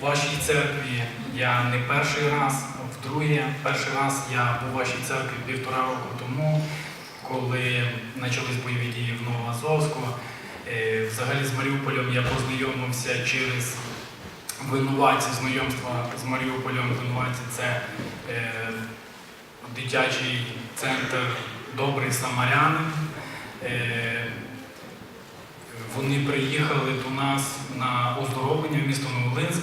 в вашій церкві я не перший раз, вдруге, перший раз я був у вашій церкві півтора року тому, коли почались бойові дії в Новоазовську. Е, Взагалі з Маріуполем я познайомився через винуватці знайомства з Маріуполем. Винуватці це е, дитячий центр Добрий Самарянин. Е, вони приїхали до нас на оздоровлення в місто Новолинськ,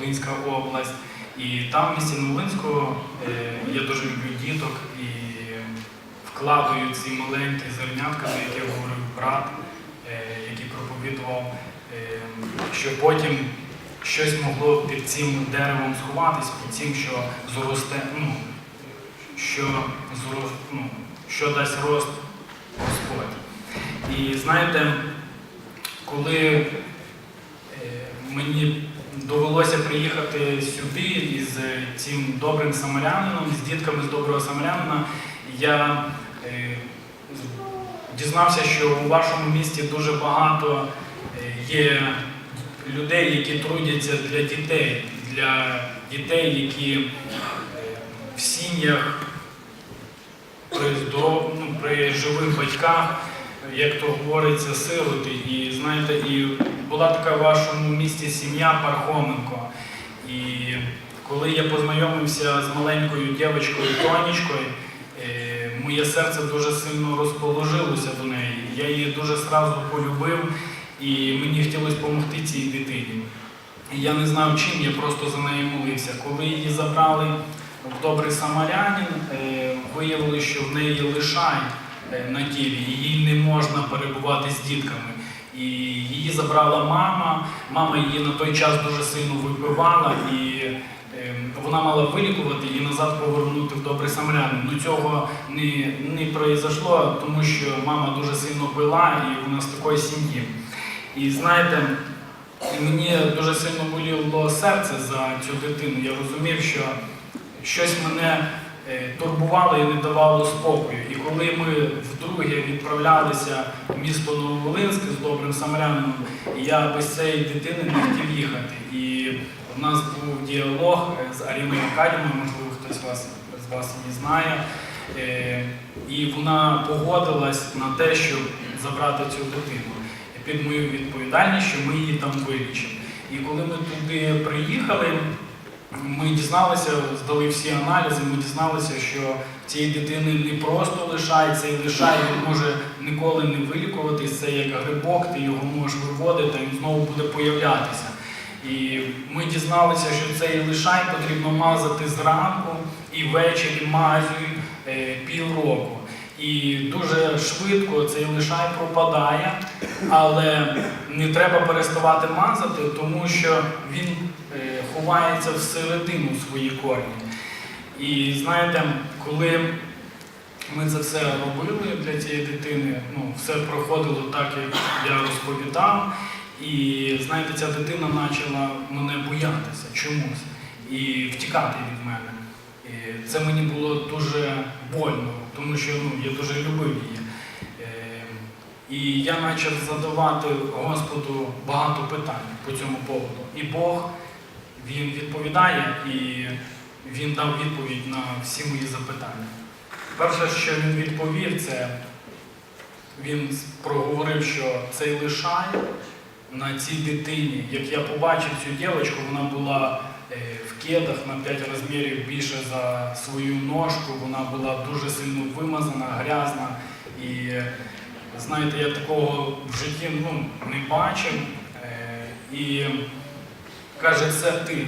Волинська область. І там в місті Новолинську е, я дуже люблю діток і вкладаю ці маленькі зернятка, за які говорив брат, е, який проповідував, е, що потім щось могло під цим деревом сховатись, під цим, що зросте, ну, що, зро- ну, що дасть рост Господь. І знаєте, коли мені довелося приїхати сюди із цим добрим самарянином, з дітками з доброго самарянина, я е, дізнався, що у вашому місті дуже багато е, є людей, які трудяться для дітей, для дітей, які е, в сім'ях при, ну, при живих батьках, як то говориться, сироти. І знаєте, і була така в вашому місті сім'я Пархоменко. І коли я познайомився з маленькою дівчинкою Тонічкою, е, моє серце дуже сильно розположилося до неї. Я її дуже сразу полюбив, і мені хотілося допомогти цій дитині. І я не знав чим, я просто за нею молився. Коли її забрали в добрий самарянин, е, виявили, що в неї лишай е, на тілі, їй не можна перебувати з дітками. І її забрала мама. Мама її на той час дуже сильно випивала, і е, вона мала вилікувати і назад повернути в добрий самарянин. Ну цього не, не произошло, тому що мама дуже сильно пила, і вона з такої сім'ї. І знаєте, мені дуже сильно боліло серце за цю дитину. Я розумів, що щось мене е, турбувало і не давало спокою. І коли ми вдруге відправлялися в місто Нововолинськ з добрим самарянином, я без цієї дитини не хотів їхати. І в нас був діалог е, з Аріною Акадімою, можливо, хтось вас, з вас її знає. Е, І вона погодилась на те, щоб забрати цю дитину під мою відповідальність, що ми її там вилічимо. І коли ми туди приїхали, ми дізналися, здали всі аналізи, ми дізналися, що цієї дитини не просто лишається і лишає, він може ніколи не вилікуватись. Це як грибок, ти його можеш виводити, він знову буде появлятися. І ми дізналися, що цей лишай потрібно мазати зранку і ввечері мазю е, півроку. І дуже швидко цей лишай пропадає, але не треба переставати мазати, тому що він е, ховається всередину свої корні. І знаєте, коли ми це все робили для цієї дитини, ну, все проходило так, як я розповідав. І знаєте, ця дитина почала мене боятися чомусь і втікати від мене. І це мені було дуже больно, тому що ну, я дуже любив її. Е, І я почав задавати Господу багато питань по цьому поводу. І Бог він відповідає і він дав відповідь на всі мої запитання. Перше, що він відповів, це він проговорив, що цей лишай на цій дитині, як я побачив цю дівчинку, вона була е, на 5 розмірів більше за свою ножку, вона була дуже сильно вимазана, грязна. І знаєте, я такого в житті ну, не бачив. Е, І каже, це ти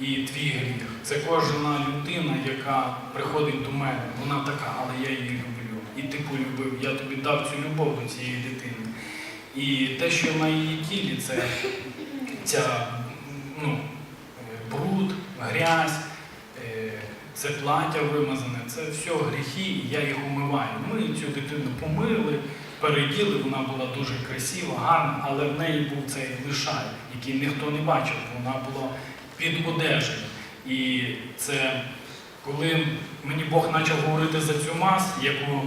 і твій гріх. Це кожна людина, яка приходить до мене. Вона така, але я її люблю. І ти полюбив, я тобі дав цю любов до цієї дитини. І те, що на її тілі, це ця ну, бруд, грязь, це плаття вимазане, це все гріхи, я їх умиваю. Ми цю дитину помили, переділи, вона була дуже красива, гарна, але в неї був цей лишай, який ніхто не бачив, вона була під одежею. І це коли мені Бог почав говорити за цю мазь, яку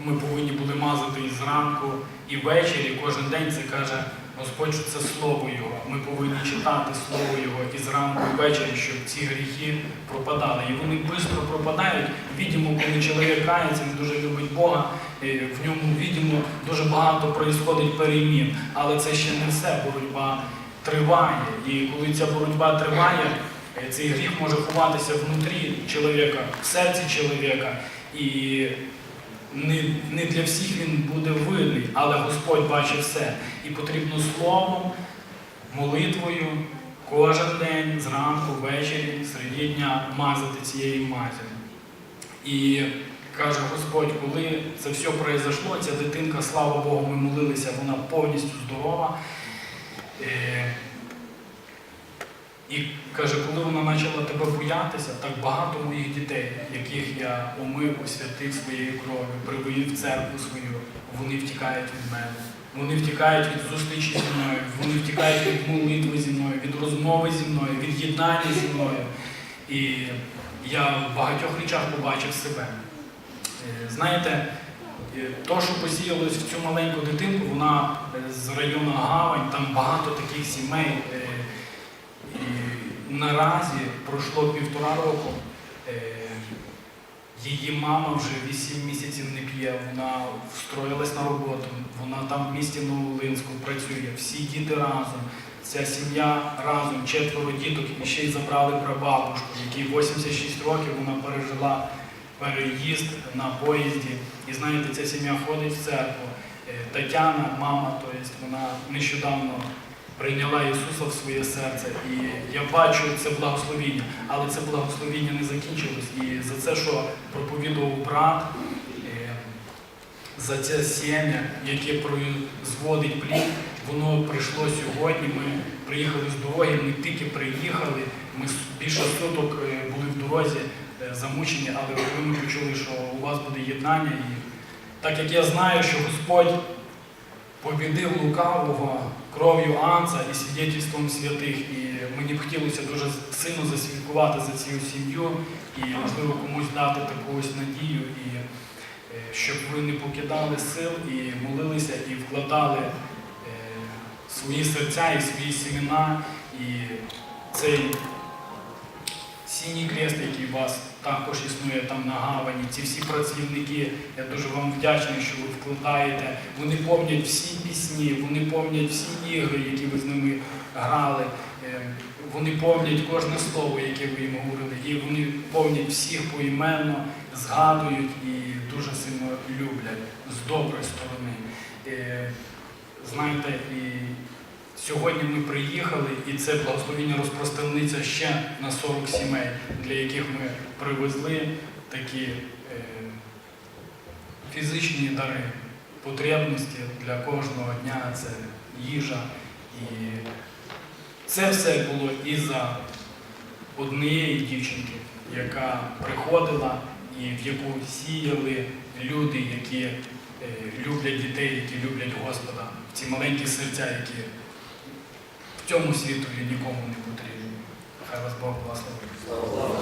ми повинні були мазати і зранку, і ввечері, кожен день це каже Господь, це слово Його. Ми повинні читати. Слово Його і зранку і ввечері, щоб ці гріхи пропадали. І вони швидко пропадають. Відомо, коли чоловік кається, він дуже любить Бога, в ньому відомо дуже багато проїсходить перемін. Але це ще не все. Боротьба триває. І коли ця боротьба триває, е, цей гріх може ховатися внутрі чоловіка, в серці чоловіка. І не, не для всіх він буде видний, але Господь бачить все. І потрібно словом, молитвою кожен день, зранку, ввечері, серед дня мазати цією мазю. І каже Господь, коли це все произошло, ця дитинка, слава Богу, ми молилися, вона повністю здорова. І каже, коли вона почала тебе боятися, так багато моїх дітей, яких я омив, освятив своєю кров'ю, привів в церкву свою, вони втікають від мене. Вони втікають від зустрічі зі мною, вони втікають від молитви зі мною, від розмови зі мною, від єднання зі мною. І я в багатьох речах побачив себе. Е, Знаєте, е, то, що посіялось в цю маленьку дитинку, вона е, з району Гавань, там багато таких сімей. Наразі пройшло півтора року. е, Її мама вже 8 місяців не п'є, вона встроїлась на роботу, вона там в місті Новолинську працює, всі діти разом. Ця сім'я разом, четверо діток, і ще й забрали прабабушку, якій 86 років вона пережила переїзд на поїзді. І знаєте, ця сім'я ходить в церкву. Е, Тетяна, мама, то есть вона нещодавно прийняла Ісуса в своє серце. І я бачу це благословіння, але це благословіння не закінчилось. І за це, що проповідував брат, е, за це сім'я, яке производить плід, воно прийшло сьогодні. Ми приїхали з дороги, ми тільки приїхали. Ми більше суток е, були в дорозі, е, замучені, але ми почули, що у вас буде єднання, і так як я знаю, що Господь побідив лукавого кров'ю Анца і свідетельством святих, і мені б хотілося дуже сильно засвідкувати за цю сім'ю і, можливо, комусь дати таку ось надію, і е, щоб ви не покидали сил і молилися, і вкладали е, свої серця і свої сімена. і цей також існує там на гавані, ці всі працівники, я дуже вам вдячний, що ви вкладаєте. Вони пам'ятають всі пісні, вони пам'ятають всі ігри, які ви з ними грали. Е, Вони пам'ятають кожне слово, яке ви їм говорили, і вони пам'ятають всіх поіменно, згадують і дуже сильно люблять з доброї сторони. Е, Знаєте, і Сьогодні ми приїхали, і це благословіння розпространиться ще на 40 сімей, для яких ми привезли такі е, фізичні дари, потребності для кожного дня це їжа. І це все було із-за однієї дівчинки, яка приходила і в яку сіяли люди, які е, люблять дітей, які люблять Господа, ці маленькі серця, які цьому світу нікому не потрібні. Хай вас Бог благословить.